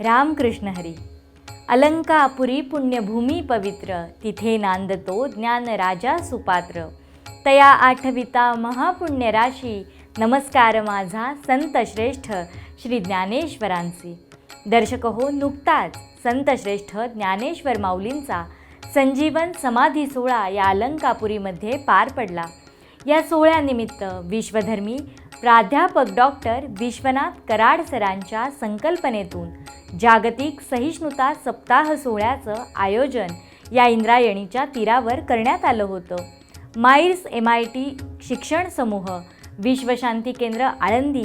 रामकृष्ण हरी। अलंकापुरी पुण्यभूमी पवित्र तिथे नांदतो ज्ञान राजा सुपात्र। तया आठविता महापुण्य राशी नमस्कार माझा संत श्रेष्ठ श्री ज्ञानेश्वरांचे। दर्शक हो नुकताच संत श्रेष्ठ ज्ञानेश्वर माऊलींचा संजीवन समाधी सोहळा या अलंकापुरीमध्ये पार पडला। या सोहळ्यानिमित्त विश्वधर्मी प्राध्यापक डॉक्टर विश्वनाथ कराड सरांच्या संकल्पनेतून जागतिक सहिष्णुता सप्ताह सोहळ्याचं आयोजन या इंद्रायणीच्या तीरावर करण्यात आलं होतं. माईर्स एम आय टी शिक्षण समूह विश्वशांती केंद्र आळंदी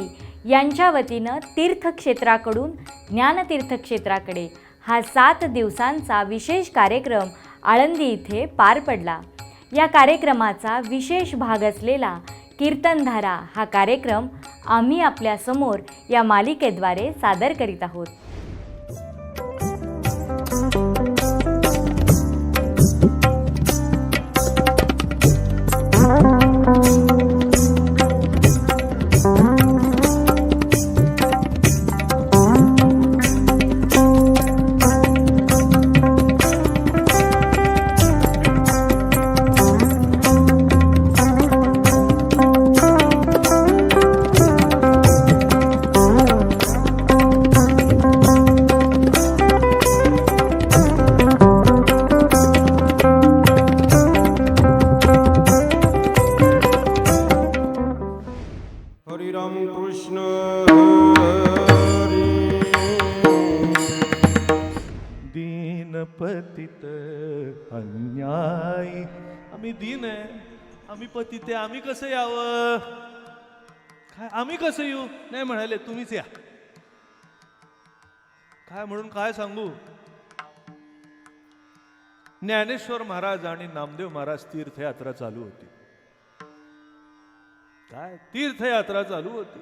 यांच्या वतीनं तीर्थक्षेत्राकडून ज्ञानतीर्थक्षेत्राकडे हा सात दिवसांचा विशेष कार्यक्रम आळंदी इथे पार पडला. या कार्यक्रमाचा विशेष भाग असलेला कीर्तनधारा हा कार्यक्रम आम्ही आपल्यासमोर या मालिकेद्वारे सादर करीत आहोत. दीन आहे. आम्ही पतित आम्ही कसं यावं? काय आम्ही कसं येऊ? नाही म्हणाले तुम्हीच या. काय म्हणून काय सांगू? ज्ञानेश्वर महाराज आणि नामदेव महाराज तीर्थयात्रा चालू होती. काय? तीर्थयात्रा चालू होती.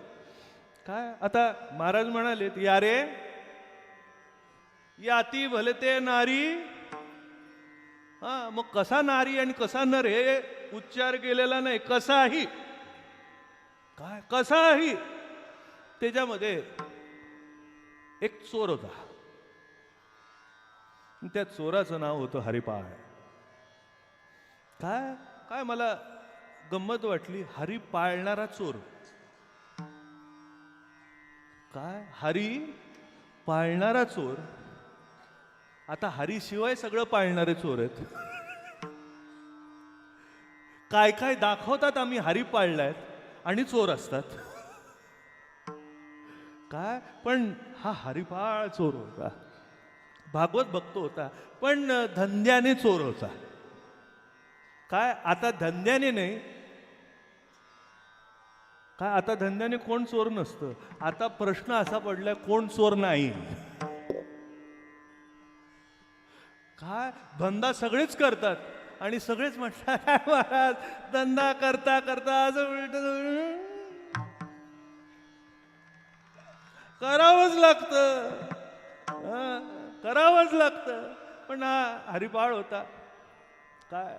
काय? आता महाराज म्हणाले या रे याती भलते नारी हा मग कसा नारी आणि कसा नर हे उच्चार केलेला नाही कसाही? काय? कसाही? त्याच्यामध्ये एक चोर होता. त्या चोराचं नाव होतं हरिपाळ. काय? काय मला गंमत वाटली? हरी पाळणारा चोर. काय? हरी पाळणारा चोर. आता हरी शिवाय सगळं पाळणारे चोर आहेत. काय काय दाखवतात आम्ही हरी पाळलायत आणि चोर असतात. काय? पण हा हरिपाळ चोर होता. भागवत भक्त होता. पण धंद्याने चोर होता. काय? आता धंद्याने नाही. काय? आता धंद्याने कोण चोर नसतं. आता प्रश्न असा पडलाय कोण चोर नाही? काय धंदा सगळेच करतात. आणि सगळेच म्हणतात "काय महाराज धंदा करता करता असं उलट करावंच लागतं. करावंच लागतं. पण हा हरिपाळ होता. काय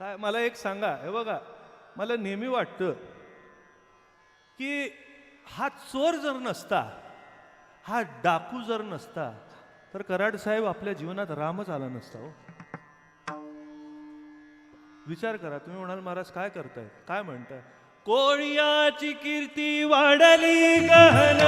काय मला एक सांगा. हे बघा मला नेहमी वाटतं की हा चोर जर नसता हा डाकू जर नसता तर कराड साहेब आपल्या जीवनात रामच आला नसता हो. विचार करा तुम्ही म्हणाल महाराज काय करताय काय म्हणताय? कोळियाची कीर्ती वाढली गहन.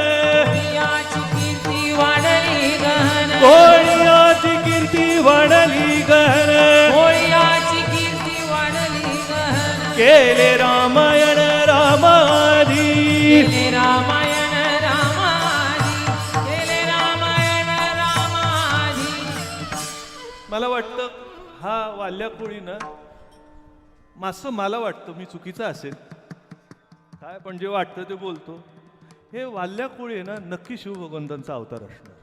हा वाल्या कोळीनं मासं मला वाटतं मी चुकीचं असेल. काय पण जे वाटतं ते बोलतो. हे वाल्या कोळी आहे ना नक्की शिवभगवंतांचा अवतार असणार.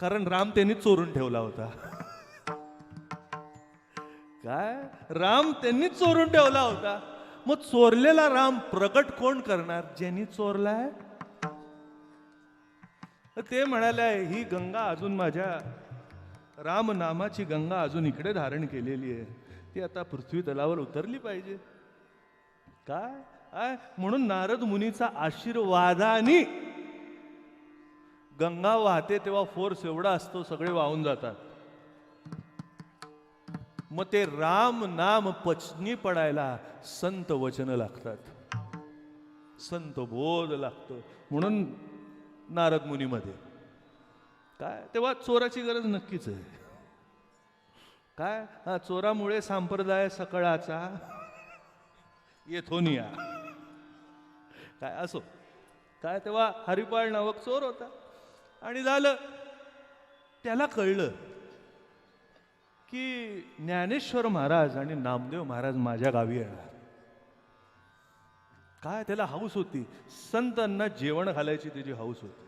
कारण राम त्यांनी चोरून ठेवला होता. काय? राम त्यांनी चोरून ठेवला होता. मग चोरलेला राम प्रकट कोण करणार? ज्यांनी चोरलाय? ते म्हणाले ही गंगा अजून माझ्या राम नामाची गंगा अजून इकडे धारण केलेली आहे. ती आता पृथ्वी तलावर उतरली पाहिजे. काय? आय म्हणून नारद मुनीचा आशीर्वादानी गंगा वाहते तेव्हा फोर्स एवढा असतो सगळे वाहून जातात. मग ते राम नाम पचनी पडायला संत वचन लागतात. संत बोध लागतो. म्हणून नारद मुनीमध्ये. काय? तेव्हा चोराची गरज नक्कीच आहे. काय? हा चोरामुळे संप्रदाय सकळाचा येथोनिया. काय? असो. काय? तेव्हा हरिपाळ नावक चोर होता. आणि झालं त्याला कळलं की ज्ञानेश्वर महाराज आणि नामदेव महाराज माझ्या गावी येणार. काय? त्याला हाऊस होती. संतांना जेवण घालायची त्याची हाऊस होती.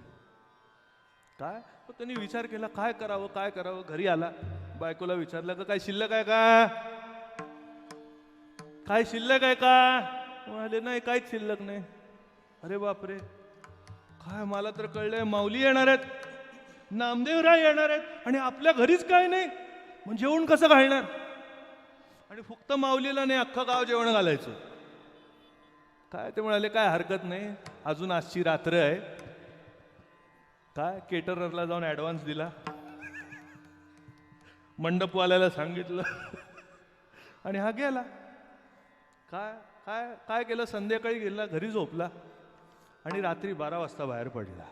काय? मग त्यांनी विचार केला काय करावं काय करावं? घरी आला. बायकोला विचारलं का काय शिल्लक आहे का? काय शिल्लक आहे का? म्हणाले नाही काहीच शिल्लक नाही. अरे बापरे! काय मला तर कळलंय माऊली येणार आहेत नामदेवराय येणार आहेत आणि आपल्या घरीच काय नाही? मग जेवण कसं घालणार? आणि फक्त माऊलीला नाही अख्खं गाव जेवण घालायचं. काय ते म्हणाले काय हरकत नाही अजून आजची रात्र आहे. काय केटररला जाऊन ॲडव्हान्स दिला? मंडपवाल्याला सांगितलं. आणि हा गेला. काय काय काय केलं? संध्याकाळी गेला घरी झोपला. आणि रात्री बारा वाजता बाहेर पडला.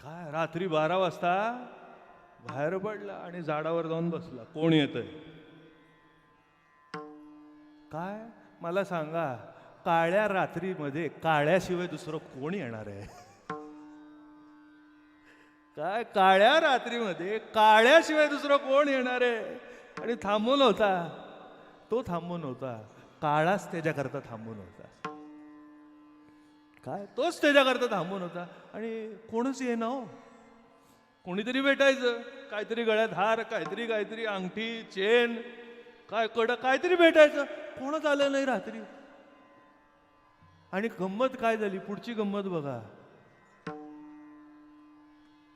काय? रात्री बारा वाजता बाहेर पडला आणि झाडावर जाऊन बसला. कोण येतंय? काय? मला सांगा काळ्या रात्रीमध्ये काळ्याशिवाय दुसरं कोण येणार आहे? काय काळ्या रात्रीमध्ये? काळ्याशिवाय दुसरं कोण येणार आहे? आणि थांबून होता तो थांबून होता काळाच त्याच्याकरता थांबून होता काय? तोच त्याच्याकरता थांबून होता. आणि कोणच ये ना हो. कोणीतरी भेटायचं. काहीतरी गळ्यात हार काहीतरी काहीतरी अंगठी चेन काय कड काहीतरी भेटायचं. कोणच आलं नाही रात्री. आणि गंमत काय झाली? पुढची गंमत बघा.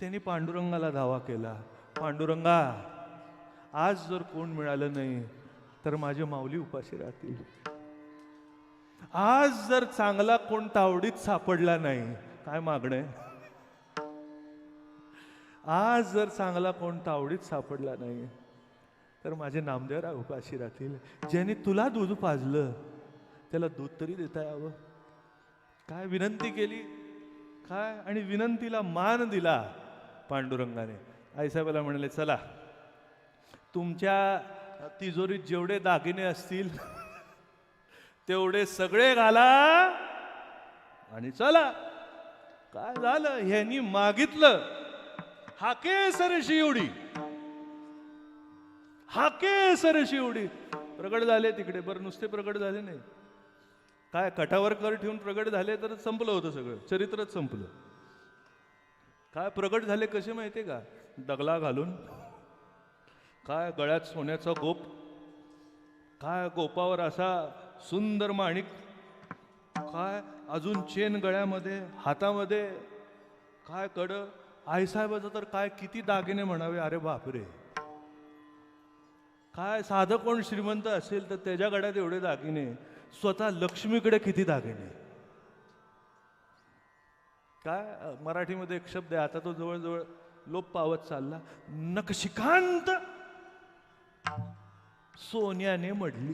त्यांनी पांडुरंगाला धावा केला. पांडुरंगा आज जर कोण मिळालं नाही तर माझे माऊली उपाशी राहतील. आज जर चांगला कोण तावडीत सापडला नाही काय मागणं आहे? आज जर चांगला कोण तावडीत सापडला नाही तर माझे नामदेवराव उपाशी राहतील. ज्याने तुला दूध पाजलं त्याला दूध तरी देता यावं. काय विनंती केली? काय? आणि विनंतीला मान दिला. पांडुरंगाने. आईसाहेबाला म्हणले चला तुमच्या तिजोरीत जेवढे दागिने असतील तेवढे सगळे घाला आणि चला. काय झालं? ह्यांनी मागितलं. हाके सर शिवडी हाके सर शिवडी प्रगट झाले तिकडे. बरं नुसते प्रगट झाले नाही. काय कठावर कर ठेवून प्रगट झाले तर संपलं होतं सगळं. चरित्रच संपलं. काय प्रगट झाले कसे माहितीये का? दगला घालून. काय गळ्यात सोन्याचा गोप. काय गोपावर असा सुंदर माणिक. काय अजून चेन गळ्यामध्ये हातामध्ये. काय कड. आईसाहेबाचं तर काय किती दागिने म्हणावे. अरे बापरे. काय साधं कोण श्रीमंत असेल तर त्याच्या गड्यात एवढे दागिने. स्वतः लक्ष्मीकडे किती दागिने. काय मराठीमध्ये एक शब्द आहे आता तो जवळजवळ लोप पावत चालला. नकशिकांत सोन्याने मडली.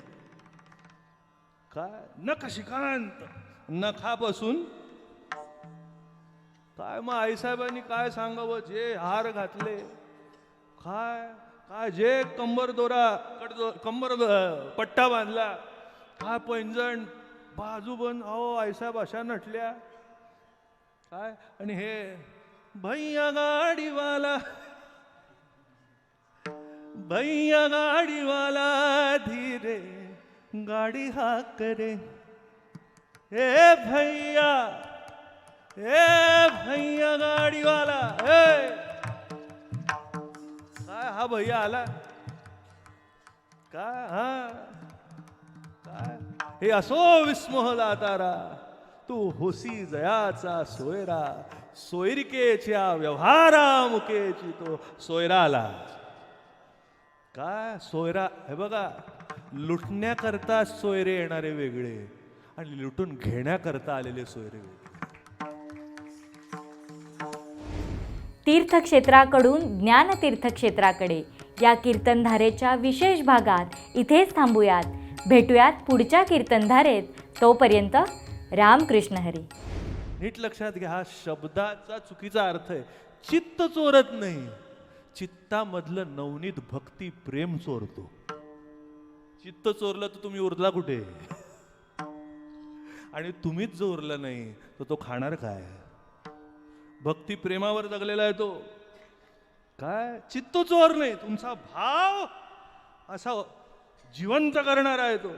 काय? नकशिकांत. नखापासून काय मग आईसाहेबांनी काय सांगावं? जे हार घातले. काय काय जे कंबर दोरा कडदो कंबर पट्टा बांधला. काय पैंजण बाजूबंद अहो आईसाहेब अशा नटल्या. काय? आणि हे भैया गाडीवाला भैया गाडीवाला धीरे गाडी हा करे हे भैया हे भैया गाडीवाला हे काय हा भैया आला? काय हा? काय? हे असो विस्मोह दातारा तू होसी जयाचा सोयरा. सोयरिकेच्या व्यवहारा मुकेची तो सोयरा आला काय सोयरा? हे बघा लुटण्याकरता सोयरे येणारे वेगळे आणि लुटून घेण्याकरता आलेले सोयरे वेगळे. तीर्थक्षेत्राकडून ज्ञानतीर्थक्षेत्राकडे या कीर्तनधारेच्या विशेष भागात इथेच थांबूयात. भेटूयात पुढच्या कीर्तनधारेत. तोपर्यंत रामकृष्ण हरी. नीट लक्षात घ्या हा शब्दाचा चुकीचा अर्थ आहे. चित्त चोरत नाही. चित्तामधलं नवनीत भक्ती प्रेम चोरतो. चित्त चोरलं तर तुम्ही उरला कुठे? आणि तुम्हीच जो उरला नाही तर तो खाणार काय? भक्ती प्रेमावर जगलेला आहे तो. काय? चित्त चोर नाही. तुमचा भाव असा जिवंत करणारा आहे तो.